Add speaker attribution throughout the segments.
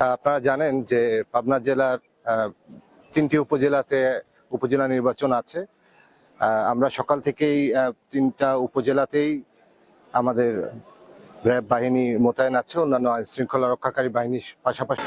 Speaker 1: আপনারা জানেন যে পাবনা জেলার তিনটি উপজেলাতে উপজেলা নির্বাচন আছে। আমরা সকাল থেকেই তিনটা উপজেলাতেই আমাদের র্যাব বাহিনী মোতায়েন আছে, অন্যান্য আইন শৃঙ্খলা রক্ষাকারী বাহিনীর পাশাপাশি।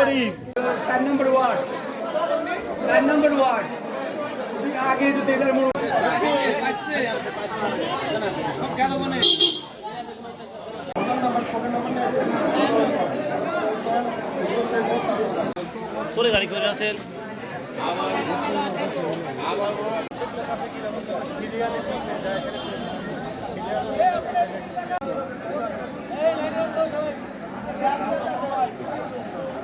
Speaker 2: চার নম্বর ওয়ার্ড। চার নম্বর ওয়ার্ড। আগে তো তেলের মোড়
Speaker 3: তোরে গাড়ি করে আছেন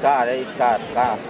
Speaker 4: Cara, aí, cara,
Speaker 3: cara.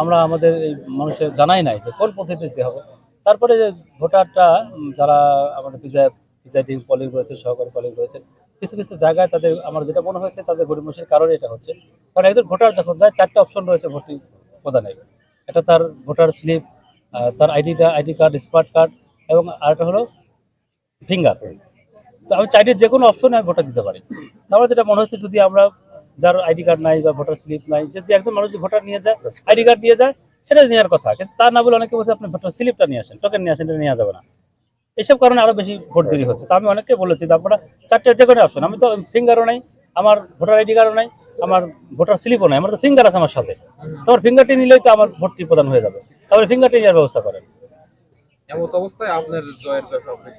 Speaker 3: আমরা আমাদের এই মানুষের জানাই নাই যে কোন পদ্ধতিতে দিতে হবে। তারপরে যে ভোটারটা যারা আমাদের প্রিজাইডিং পলিং রয়েছে, সহকারী পলিং রয়েছে, কিছু কিছু জায়গায় তাদের, আমার যেটা মনে হয়েছে তাদের গরিমসের কারণে এটা হচ্ছে। কারণ একজন ভোটার যখন যায়, চারটা অপশন রয়েছে ভোটিং প্রদানের। এটা তার ভোটার স্লিপ তার আইডিটা আইডি কার্ড, স্মার্ট কার্ড এবং আরেকটা হলো ফিঙ্গার তো আমি চাইলে যে কোনো অপশনে আমি ভোটার দিতে পারি। আমার যেটা মনে হচ্ছে যদি আমরা যার আইডি কার্ড নাই বা ভোটার স্লিপ নাই যদি একজন মানুষ ভোটার নিয়ে যায়, আইডি কার্ড নিয়ে যায়, সেটা নেওয়ার কথা। কিন্তু তা না বলে অনেকে বলছে, আপনি ভোটার স্লিপটা নিয়ে আসেন টোকেন নিয়ে আসেন, এটা নেওয়া যাবে না। এইসব কারণে আরও বেশি ভোট দেরি হচ্ছে। তা আমি অনেককে বলেছি যে আপনারা চারটে যে কোনো অপশন আমি তো ফিঙ্গারও নাই, আমার ভোটার আইডি কার্ডও নাই, আমার ভোটার স্লিপও নাই, আমার তো ফিঙ্গার আছে আমার সাথে। তারপর ফিঙ্গারটি নিলেই তো আমার ভোটটি প্রদান হয়ে যাবে। তারপরে ফিঙ্গারটি নেওয়ার ব্যবস্থা করেন।
Speaker 5: এমত অবস্থায় আপনার জয়ের ব্যাপারে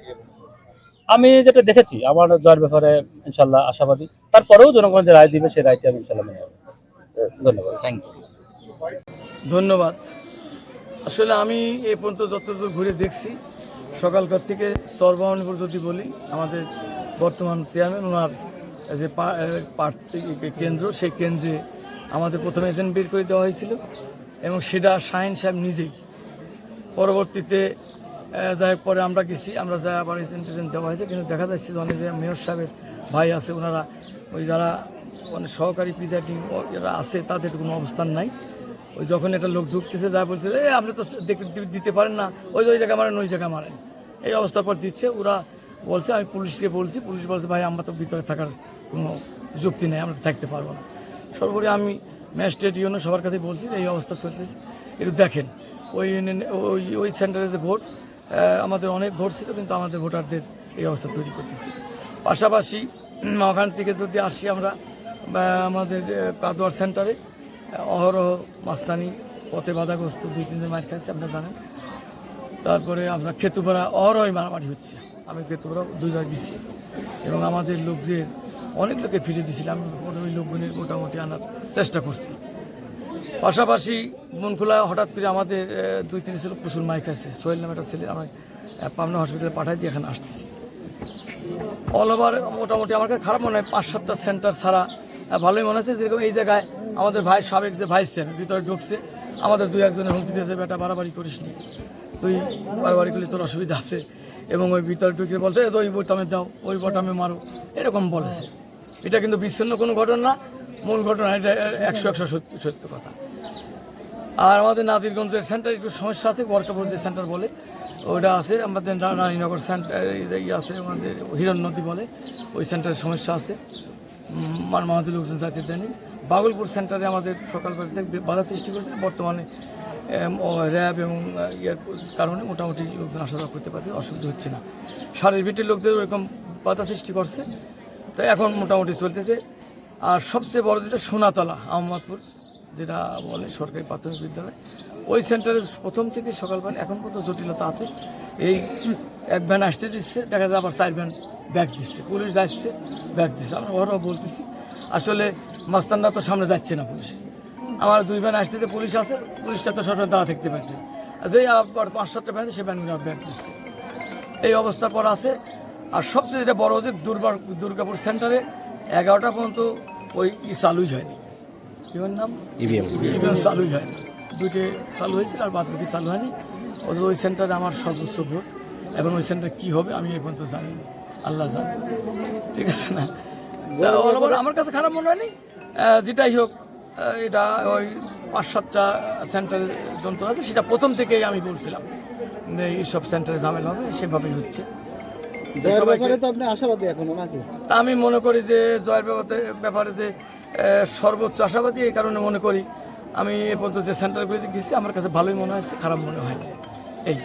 Speaker 3: আমি যেটা দেখেছি আমার জয়ের ব্যাপারে ইনশাল্লাহ আশাবাদী। তারপরেও জনগণ যে রায় দিবে সেই রায়টি আমি ইনশাল্লাহ মেনে ধন্যবাদ।
Speaker 4: থ্যাংক ইউ
Speaker 2: ধন্যবাদ। আসলে আমি এ পর্যন্ত যতদূর ঘুরে দেখছি সকালকার থেকে সর্বহানিপুর যদি বলি আমাদের বর্তমান চেয়ারম্যান ওনার যে কেন্দ্র সেই কেন্দ্রে আমাদের প্রথমে এজেন্ট বের করে দেওয়া হয়েছিল এবং সেটা শাহিন সাহেব নিজেই। পরবর্তীতে যাই পরে আমরা গেছি, আমরা যা আবার এজেন্ট দেওয়া হয়েছে, কিন্তু দেখা যাচ্ছে অনেক মেয়র সাহেবের ভাই আছে, ওনারা ওই যারা মানে সহকারী প্রিজাইডিং যারা আছে, তাদের কোনো অবস্থান নাই। ওই যখন একটা লোক ঢুকতেছে, যা বলছে, এ, আপনি তো দিতে পারেন না, ওই ওই জায়গায় মারেন, ওই জায়গায় মারেন। এই অবস্থার পর দিচ্ছে, ওরা বলছে, আমি পুলিশকে বলছি, পুলিশ বলছে, ভাই, আমরা তো ভিতরে থাকার কোনো যুক্তি নেই, আমরা থাকতে পারব না। সর্বোপরি আমি ম্যাজিস্ট্রেট ইউনো সবার কাছে বলছি এই অবস্থা চলতেছে। একটু দেখেন, ওই ইউনিয়নে- ওই ওই সেন্টারে যে ভোট আমাদের অনেক ভোট ছিল, কিন্তু আমাদের ভোটারদের এই অবস্থা তৈরি করতেছি। পাশাপাশি ওখান থেকে যদি আসি আমরা আমাদের কাদোয়ার সেন্টারে অহরহ মাস্তানি পথে বাধাগ্রস্ত দুই, তিনজন মার খাইছে, আপনারা জানেন। তারপরে আমরা খেতুপাড়া অহরহই মারামারি হচ্ছে। আমি খেতুপাড়া দুইবার গেছি। এবং আমাদের লোকদের, অনেক লোকে ফিরে দিয়েছিলাম। ওই লোকগুলির মোটামুটি আনার চেষ্টা করছি। পাশাপাশি মনখোলা হঠাৎ করে আমাদের দুই তিন ছিল প্রচুর মাইক আছে। সোহেল নামে একটা ছেলে আমি পাবনা হসপিটালে পাঠাই দিয়ে এখানে আসতেছি। অল ওভার মোটামুটি আমার কাছে খারাপ মনে হয়, পাঁচ সাতটা সেন্টার ছাড়া ভালোই মনে হচ্ছে। যেরকম এই জায়গায় আমাদের ভাই, সাবেক যে ভাইস চেয়ারম্যান ভিতরে ঢুকছে, আমাদের দুই একজনের হুমকি দিয়েছে, বেটা, বাড়াবাড়ি করিস নি। তুই বাড়াবাড়ি করলে তোর অসুবিধা আছে। এবং ওই ভিতরে ঢুকে বলতে "এ তো ওই বোটামে দাও, ওই বোটামে মারো। এরকম বলেছে। এটা কিন্তু বিচ্ছিন্ন কোনো ঘটনা মূল ঘটনা এটা একশো একশো সত্য সত্য কথা। আর আমাদের নাজিরগঞ্জের সেন্টার একটু সমস্যা আছে, বরকাপুর যে সেন্টার বলে ওটা আছে, আমাদের রানীনগর সেন্টার ইয়ে আছে, আমাদের হিরণ নদী বলে, ওই সেন্টারের সমস্যা আছে। মান আমাদের লোকজন যাতে দেয়নি বাগলপুর সেন্টারে আমাদের সকালবেলা থেকে বাধা সৃষ্টি করেছে, বর্তমানে র্যাব এবং ইয়ার কারণে মোটামুটি লোকজন আসা যাওয়া করতে পারছে, অসুবিধা হচ্ছে না। সারের ভিটের লোকদের এরকম বাধা সৃষ্টি করছে। তো এখন মোটামুটি চলতেছে। আর সবচেয়ে বড় যেটা সোনাতলা, আহমদপুর। যেটা বলে সরকারি প্রাথমিক বিদ্যালয়, ওই সেন্টারে প্রথম থেকে সকালবেলা এখন পর্যন্ত জটিলতা আছে। এই এক ভ্যান আসতে দিচ্ছে, দেখা যায় আবার চার ভ্যান ব্যাগ দিচ্ছে, পুলিশ যাচ্ছে ব্যাগ দিচ্ছে। আমরা ওরাও বলতেছি, আসলে মাস্তানরা তো সামনে যাচ্ছে না পুলিশ। আমার দুই ভ্যান আসতেছে পুলিশ আছে, পুলিশটা তো সরকার দাঁড়া থাকতে পারছে আর যেই আবার পাঁচ সাতটা ভ্যান সে ভ্যানগুলো ব্যাগ দিচ্ছে। এই অবস্থার পর আছে, আর সবচেয়ে যেটা বড় অধিক দুর্বার দুর্গাপুর সেন্টারে এগারোটা পর্যন্ত ওই ই চালুই হয়নি। ওর নাম? ইভিএম। ইভিএম চালুই হয়নি দুইটে চালু হয়েছিল আর বাদ বাকি চালু হয়নি। অথচ ওই সেন্টারে আমার সর্বোচ্চ ভোট। এখন ওই সেন্টারে কী হবে আমি এখন তো জানি না আল্লাহ জানে। ঠিক আছে না? আমার কাছে খারাপ মনে হয়নি? যেটাই হোক এটা ওই পাঁচ সাতটা সেন্টারের যন্ত্র আছে সেটা প্রথম থেকেই আমি বলছিলাম এইসব সেন্টারে ঝামেলা হবে সেভাবেই হচ্ছে। যে সবাইকে
Speaker 6: তো আপনি আশাবাদী এখনও নাকি?
Speaker 2: তা আমি মনে করি যে জয়ের ব্যাপারে ব্যাপারে যে সর্বোচ্চ আশাবাদী এই কারণে মনে করি। আমি এ পর্যন্ত যে সেন্টারগুলিতে গেছি আমার কাছে ভালোই মনে হয়েছে খারাপ মনে হয়নি এই।